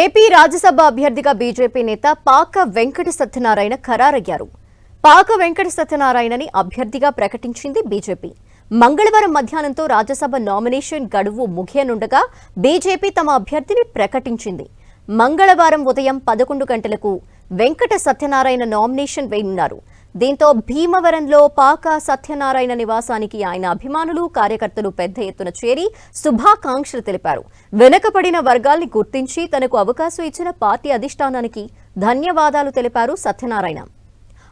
AP Rajya Sabha అభ్యర్థిగా BJP నేత పాక వెంకట సత్యనారాయణ ఖరారయ్యారు. పాక వెంకట సత్యనారాయణని అభ్యర్థిగా ప్రకటించింది బీజేపీ. మంగళవారం మధ్యాహ్నంతో రాజ్యసభ నామినేషన్ గడువు ముగియనుండగా బీజేపీ తమ అభ్యర్థిని ప్రకటించింది. మంగళవారం ఉదయం పదకొండు గంటలకు వెంకట సత్యనారాయణ నామినేషన్ వేయనున్నారు. దీంతో భీమవరంలో పాక సత్యనారాయణ నివాసానికి ఆయన అభిమానులు కార్యకర్తలు పెద్ద ఎత్తున చేరి శుభాకాంక్షలు తెలిపారు. వెనుకబడిన వర్గాల్ని గుర్తించి తనకు అవకాశం ఇచ్చిన పార్టీ అధిష్టానానికి ధన్యవాదాలు తెలిపారు సత్యనారాయణ.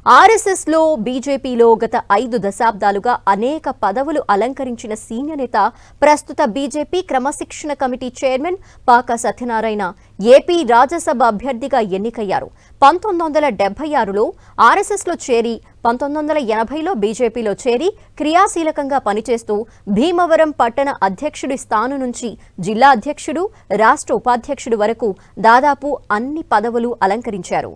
ఆర్ఎస్ఎస్లో బీజేపీలో గత ఐదు దశాబ్దాలుగా అనేక పదవులు అలంకరించిన సీనియర్ నేత ప్రస్తుత బీజేపీ క్రమశిక్షణ కమిటీ చైర్మన్ పాక సత్యనారాయణ ఏపీ రాజ్యసభ అభ్యర్థిగా ఎన్నికయ్యారు. పంతొమ్మిది వందల డెబ్బై ఆరులో ఆర్ఎస్ఎస్లో చేరి పంతొమ్మిది వందల ఎనభైలో బీజేపీలో చేరి క్రియాశీలకంగా పనిచేస్తూ భీమవరం పట్టణ అధ్యక్షుడి స్థానం నుంచి జిల్లా అధ్యక్షుడు రాష్ట్ర ఉపాధ్యక్షుడు వరకు దాదాపు అన్ని పదవులు అలంకరించారు.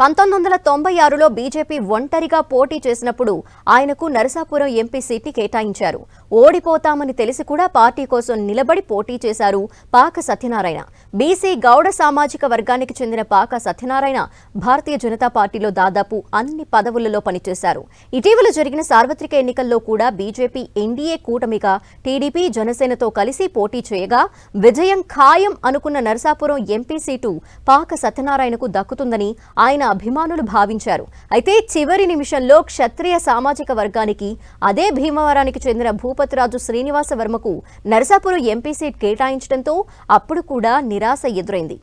పంతొమ్మిది వందల తొంభై ఆరులో బీజేపీ ఒంటరిగా పోటీ చేసినప్పుడు ఆయనకు నరసాపురం ఎంపీ సీట్ని కేటాయించారు. ఓడిపోతామని తెలిసి కూడా పార్టీ కోసం నిలబడి పోటీ చేశారు పాక సత్యనారాయణ. బీసీ గౌడ సామాజిక వర్గానికి చెందిన పాక సత్యనారాయణ భారతీయ జనతా పార్టీలో దాదాపు అన్ని పదవులలో పనిచేశారు. ఇటీవల జరిగిన సార్వత్రిక ఎన్నికల్లో కూడా బీజేపీ ఎన్డీఏ కూటమిగా టీడీపీ జనసేనతో కలిసి పోటీ చేయగా విజయం ఖాయం అనుకున్న నరసాపురం ఎంపీ సీటు పాక సత్యనారాయణకు దక్కుతుందని ఆయన అభిమానులు భావించారు. అయితే చివరి నిమిషంలో క్షత్రియ సామాజిక వర్గానికి అదే భీమవరానికి చెందిన భూపతిరాజు శ్రీనివాస వర్మకు నరసాపురం ఎంపీ సీట్ కేటాయించడంతో అప్పుడు కూడా నిరాశ ఎదురైంది.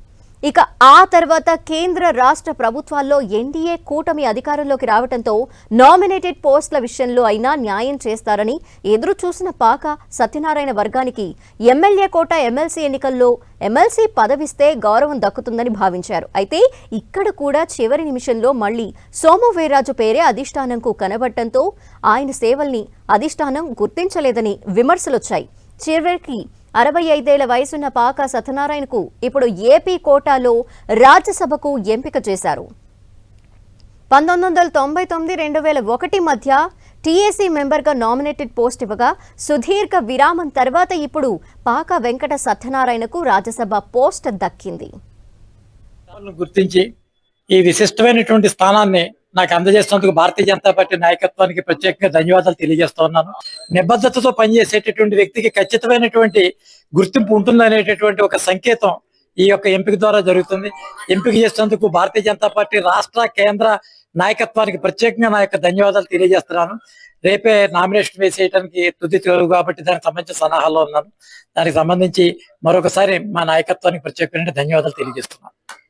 ఇక ఆ తర్వాత కేంద్ర రాష్ట్ర ప్రభుత్వాల్లో ఎన్డీఏ కూటమి అధికారంలోకి రావడంతో నామినేటెడ్ పోస్టుల విషయంలో అయినా న్యాయం చేస్తారని ఎదురు చూసిన పాక సత్యనారాయణ వర్గానికి ఎమ్మెల్యే కోట ఎమ్మెల్సీ ఎన్నికల్లో ఎమ్మెల్సీ పదవిస్తే గౌరవం దక్కుతుందని భావించారు. అయితే ఇక్కడ కూడా చివరి నిమిషంలో మళ్ళీ సోము వీర్రాజు పేరే అధిష్టానంకు కనబడటంతో ఆయన సేవల్ని అధిష్టానం గుర్తించలేదని విమర్శలొచ్చాయి. చివరికి అరవై ఐదేళ్ళ వయసున్న పాక సత్యనారాయణకు ఇప్పుడు ఏపీ కోటాలో రాజ్యసభకు ఎంపిక చేశారు. పంతొమ్మిది వందల తొంభై తొమ్మిది రెండు వేల ఒకటి మధ్య టీఏసీ మెంబర్గా నామినేటెడ్ పోస్ట్ ఇవ్వగా సుదీర్ఘ విరామం తర్వాత ఇప్పుడు పాక వెంకట సత్యనారాయణకు రాజ్యసభ పోస్ట్ దక్కింది. గుర్తించి ఈ విశిష్టమైనటువంటి స్థానాన్ని నాకు అందజేసినందుకు భారతీయ జనతా పార్టీ నాయకత్వానికి ప్రత్యేకంగా ధన్యవాదాలు తెలియజేస్తా ఉన్నాను. నిబద్ధతతో పనిచేసేటటువంటి వ్యక్తికి ఖచ్చితమైనటువంటి గుర్తింపు ఉంటుందనేటటువంటి ఒక సంకేతం ఈ యొక్క ఎంపిక ద్వారా జరుగుతుంది. ఎంపిక చేసినందుకు భారతీయ జనతా పార్టీ రాష్ట్ర కేంద్ర నాయకత్వానికి ప్రత్యేకంగా నా యొక్క ధన్యవాదాలు తెలియజేస్తున్నాను. రేపే నామినేషన్ వేసేయడానికి తుది తెలుగు కాబట్టి దానికి సంబంధించిన సలహాలో ఉన్నాను. దానికి సంబంధించి మరొకసారి మా నాయకత్వానికి ప్రత్యేకమైన ధన్యవాదాలు తెలియజేస్తున్నాను.